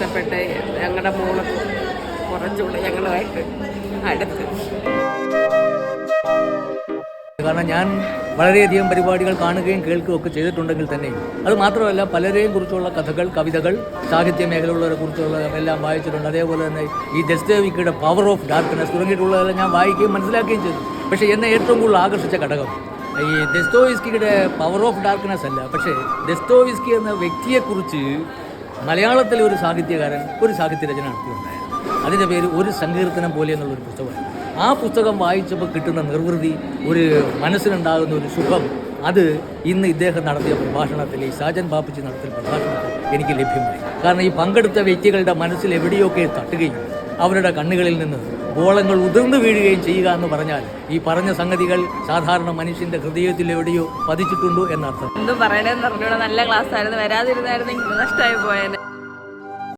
ഇഷ്ടപ്പെട്ട് ഞങ്ങളുടെ മോൾ കുറച്ചുകൂടെ ഞങ്ങളുമായിട്ട് അടുത്ത്. കാരണം ഞാൻ വളരെയധികം പരിപാടികൾ കാണുകയും കേൾക്കുകയും ഒക്കെ ചെയ്തിട്ടുണ്ടെങ്കിൽ തന്നെ അത് മാത്രമല്ല പലരെയും കുറിച്ചുള്ള കഥകൾ കവിതകൾ സാഹിത്യ മേഖലയുള്ളവരെ കുറിച്ചുള്ള എല്ലാം വായിച്ചിട്ടുണ്ട്. അതേപോലെ തന്നെ ഈ ദസ്തേവിക്കയുടെ പവർ ഓഫ് ഡാർക്ക്നെസ് തുടങ്ങിയിട്ടുള്ളതെല്ലാം ഞാൻ വായിക്കുകയും മനസ്സിലാക്കുകയും ചെയ്തു. പക്ഷേ എന്നെ ഏറ്റവും കൂടുതൽ ആകർഷിച്ച ഘടകം ഈ ദസ്തോവിസ്കിയുടെ പവർ ഓഫ് ഡാർക്ക്നെസ് അല്ല. പക്ഷേ ദസ്തോവിസ്കി എന്ന വ്യക്തിയെക്കുറിച്ച് മലയാളത്തിലെ ഒരു സാഹിത്യകാരൻ ഒരു സാഹിത്യ രചന നടത്തിയിട്ടുണ്ടായിരുന്നു. അതിന്റെ പേര് ഒരു സങ്കീർത്തനം പോലെ എന്നുള്ളൊരു പുസ്തകമാണ്. ആ പുസ്തകം വായിച്ചപ്പോൾ കിട്ടുന്ന നിർവൃതി ഒരു മനസ്സിനുണ്ടാകുന്ന ഒരു സുഖം അത് ഇന്ന് ഇദ്ദേഹം നടത്തിയ പ്രഭാഷണത്തിൽ ഈ സാജൻ ബാപ്പുജി നടത്തിയ പ്രഭാഷണത്തിൽ എനിക്ക് ലഭ്യമായി. കാരണം ഈ പങ്കെടുത്ത വ്യക്തികളുടെ മനസ്സിൽ എവിടെയൊക്കെ തട്ടുകയും അവരുടെ കണ്ണുകളിൽ നിന്ന് ഗോളങ്ങൾ ഉതിർന്നു വീഴുകയും ചെയ്യുക എന്ന് പറഞ്ഞാൽ ഈ പറഞ്ഞ സംഗതികൾ സാധാരണ മനുഷ്യന്റെ ഹൃദയത്തിൽ എവിടെയോ പതിച്ചിട്ടുണ്ടോ എന്നർത്ഥം. എന്തും പറയണേന്ന് പറഞ്ഞൂടെ നല്ല ക്ലാസ് ആയിരുന്നു. വരാതിരുന്നായിരുന്നെങ്കിൽ നഷ്ടമായി പോയേനെ.